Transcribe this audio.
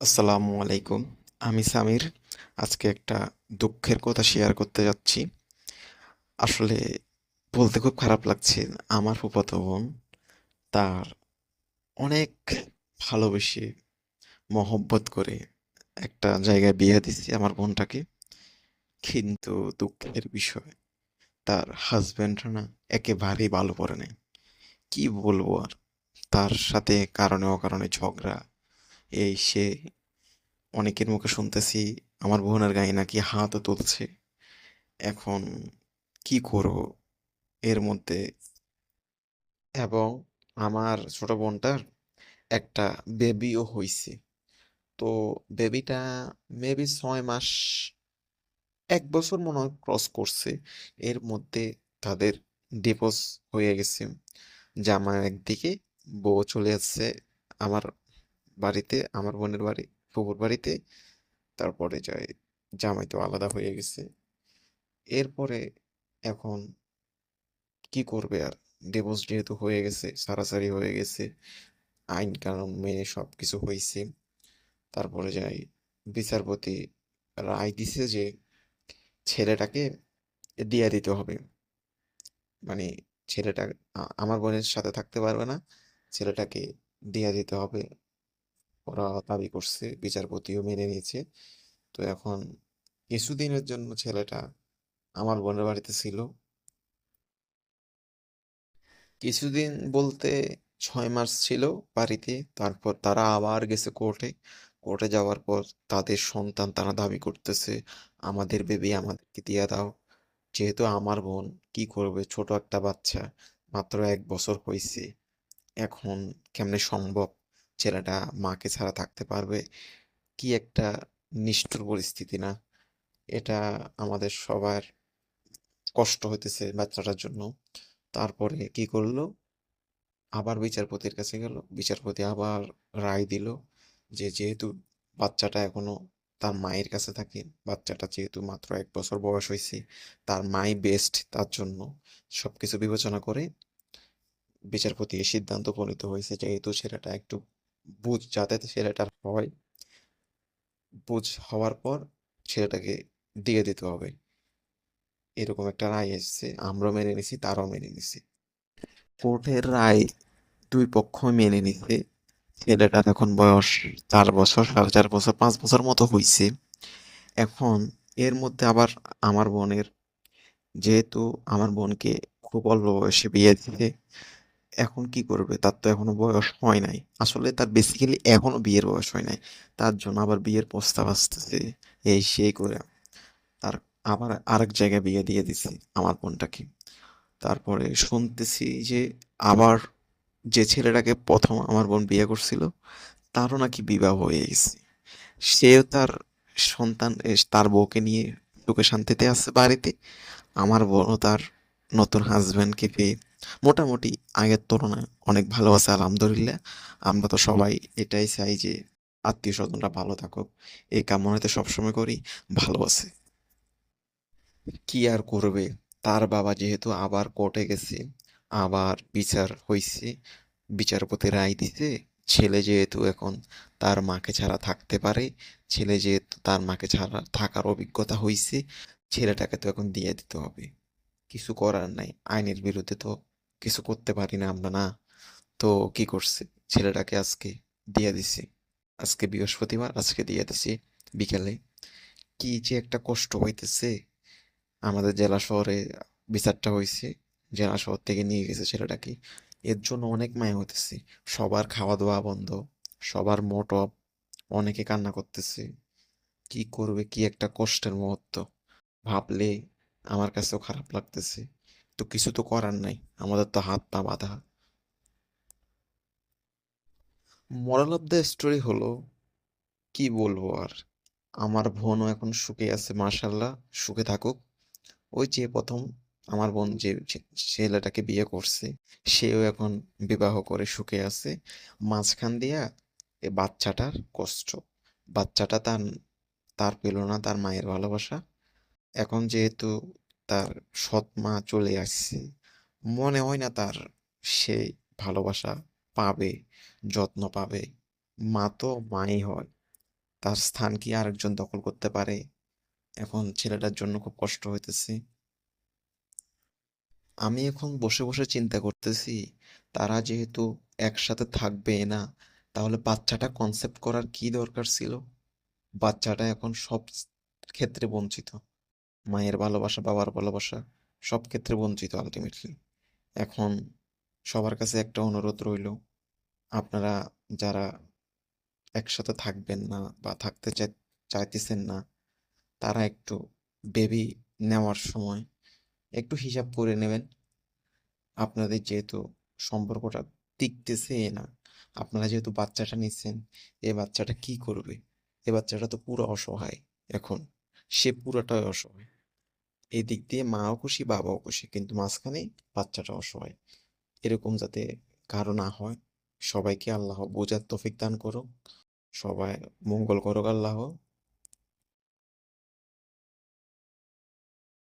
আসসালামু আলাইকুম। আমি সামির। আজকে একটা দুঃখের কথা শেয়ার করতে যাচ্ছি। আসলে বলতে খুব খারাপ লাগছে। আমার ফুফাতো বোন তার অনেক ভালোবেসে মহব্বত করে একটা জায়গায় বিয়ে দিচ্ছে আমার বোনটাকে। কিন্তু দুঃখের বিষয়, তার হাজবেন্ড না একেবারেই ভালো পড়ে নাই। কি বলব আর? তার সাথে কারণে অকারণে ঝগড়া এই সে অনেকের মুখে শুনতেছি, আমার বোনের গায়ে নাকি হাতও তুলছে। এখন কি করব এর মধ্যে? এবং আমার ছোট বোনটার একটা বেবিও হইছে। তো বেবিটা মেবি ছয় মাস, এক বছর মনে হয় ক্রস করছে। এর মধ্যে তাদের ডিভোর্স হয়ে গেছে। জামাই একদিকে, বউ চলে যাচ্ছে। আমার বাড়িতে, আমার বোনের বাড়ি ফুফুর বাড়িতে। তারপরে যাই জামাই তো আলাদা হয়ে গেছে। এরপরে এখন কি করবে আর? ডিভোর্স যেহেতু হয়ে গেছে, সারাসারি হয়ে গেছে, আইন কানুন মেনে সব কিছু হয়েছে তারপরে যাই বিচারপতি রায় দিছে যে ছেলেটাকে দিয়ে দিতে হবে। মানে ছেলেটা আমার বোনের সাথে থাকতে পারবে না, ছেলেটাকে দিয়ে দিতে হবে। ওরা দাবি করছে, বিচারপতিও মেনে নিয়েছে। তো এখন কিছুদিনের জন্য ছেলেটা আমার বোনের বাড়িতে ছিল। কিছুদিন বলতে ছয় মাস ছিল বাড়িতে, তারপর তারা আবার গেছে কোর্টে। কোর্টে যাওয়ার পর তাদের সন্তান তারা দাবি করতেছে, আমাদের বেবি আমাদেরকে দিয়ে দাও। যেহেতু আমার বোন কি করবে? ছোট একটা বাচ্চা, মাত্র এক বছর হয়েছে এখন কেমনে সম্ভব? ছেলেটা মাকে ছাড়া থাকতে পারবে? কি একটা নিষ্ঠুর পরিস্থিতি না? এটা আমাদের সবার কষ্ট হইতেছে বাচ্চাটার জন্য। তারপরে কি করল? আবার বিচারপতির কাছে গেল। বিচারপতি আবার রায় দিল যে যেহেতু বাচ্চাটা এখনও তার মায়ের কাছে থাকে, বাচ্চাটা যেহেতু মাত্র এক বছর বয়স হয়েছে তার মাই বেস্ট তার জন্য সবকিছু বিবেচনা করে বিচারপতি সিদ্ধান্ত উপনীত হয়েছে যেহেতু ছেলেটা একটু বুঝ যাতে ছেলেটার হয়। বুঝ হওয়ার পর ছেলেটাকে দিয়ে দিতে হবে। এরকম একটা রায় এসেছে, আমরাও মেনে নিছি, তারাও মেনে নিছি। কোর্টের রায় দুই পক্ষ মেনে নিছে। ছেলেটার এখন বয়স চার বছর, সাড়ে চার বছর, পাঁচ বছর মতো হইছে। এখন এর মধ্যে আবার আমার বোনের, যেহেতু আমার বোনকে খুব অল্প বয়সে বিয়ে দিতে এখন কি করবে? তার তো এখনও বয়স হয় নাই। আসলে তার বেসিক্যালি এখনও বিয়ের বয়স হয় নাই। তার জন্য আবার বিয়ের প্রস্তাব আসতেছে এই সেই করে। তার আবার আরেক জায়গায় বিয়ে দিয়ে দিছে আমার বোনটাকে। তারপরে শুনতেছি যে আবার যে ছেলেটাকে প্রথম আমার বোন বিয়ে করছিল, তারও নাকি বিবাহ হয়ে গেছে। সেও তার সন্তান তার বউকে নিয়ে সুখে শান্তিতে আছে বাড়িতে। আমার বোনও তার নতুন হাজব্যান্ডকে পেয়ে মোটামুটি আগের তুলনায় অনেক ভালো আছে, আলহামদুলিল্লাহ। আমরা তো সবাই এটাই চাই যে আত্মীয় স্বজনরা ভালো থাকুক। এই কামনাতে সবসময় করি, ভালো আছে। কি আর করবে? তার বাবা যেহেতু আবার কোর্টে গেছে, আবার বিচার হইছে, বিচারপতি রায় দিছে, ছেলে যেহেতু এখন তার মাকে ছাড়া থাকতে পারে, ছেলে যেহেতু তার মাকে ছাড়া থাকার অভিজ্ঞতা হইছে, ছেলেটাকে তো এখন দিয়ে দিতে হবে। কিছু করার নাই, আইনের বিরুদ্ধে তো কিছু করতে পারি না আমরা, না। তো কি করছে? ছেলেটাকে আজকে দিয়ে দিছি। আজকে বৃহস্পতিবার, আজকে দিয়ে দিছি বিকেলে। কি যে একটা কষ্ট হইতেছে। আমাদের জেলা শহরে বিচারটা হয়েছে জেলা শহর থেকে নিয়ে গেছে ছেলেটাকে। এর জন্য অনেক মায়া হইতেছে। সবার খাওয়া দাওয়া বন্ধ, সবার মোট অফ, অনেকে কান্না করতেছে। কি করবে? কি একটা কষ্টের মুহূর্ত। ভাবলে আমার কাছেও খারাপ লাগতেছে। তো কিছু তো করার নাই। আমাদের তো হাত পা বাঁধা। মোরাল অফ দ্য স্টোরি হলো, কি বলব আর? আমার বোনও এখন সুখে আছে মার্শাল্লাহ সুখে থাকুক। ওই যে প্রথম আমার বোন যে ছেলেটাকে বিয়ে করছে, সেও এখন বিবাহ করে সুখে আছে। মাঝখান দিয়া এ বাচ্চাটার কষ্ট। বাচ্চাটা তার তার পেল না, তার মায়ের ভালোবাসা। এখন যেহেতু তার সৎ মা চলে আসছে মনে হয় না তার সেই ভালোবাসা পাবে যত্ন পাবে মা তো মাই হয় তার স্থান কি আরেকজন দখল করতে পারে? এখন ছেলেটার জন্য খুব কষ্ট হইতেছে। আমি এখন বসে, বসে চিন্তা করতেছি, তারা যেহেতু একসাথে থাকবে না, তাহলে বাচ্চাটা কনসেপ্ট করার কি দরকার ছিল? বাচ্চাটা এখন সব ক্ষেত্রে বঞ্চিত। মায়ের ভালোবাসা, বাবার ভালোবাসা সব ক্ষেত্রে বঞ্চিত আল্টিমেটলি। এখন সবার কাছে একটা অনুরোধ রইল, আপনারা যারা একসাথে থাকবেন না বা থাকতে চাই চাইতেছেন না, তারা একটু বেবি নেওয়ার সময় একটু হিসাব করে নেবেন। আপনাদের যেহেতু সম্পর্কটা টিকতেছে না, আপনারা যেহেতু বাচ্চাটা নিচ্ছেন, এ বাচ্চাটা কি করবে? এ বাচ্চাটা তো পুরো অসহায় এখন। সে পুরাটাই অসহায়। এই দিক দিয়ে মাও খুশি, বাবাও খুশি। কিন্তু মাঝখানে বাচ্চাটা অসহায়। এরকম যাতে কারও না হয়, সবাইকে আল্লাহ বোঝার তফিক দান করুক। সবাই মঙ্গল করুক আল্লাহ।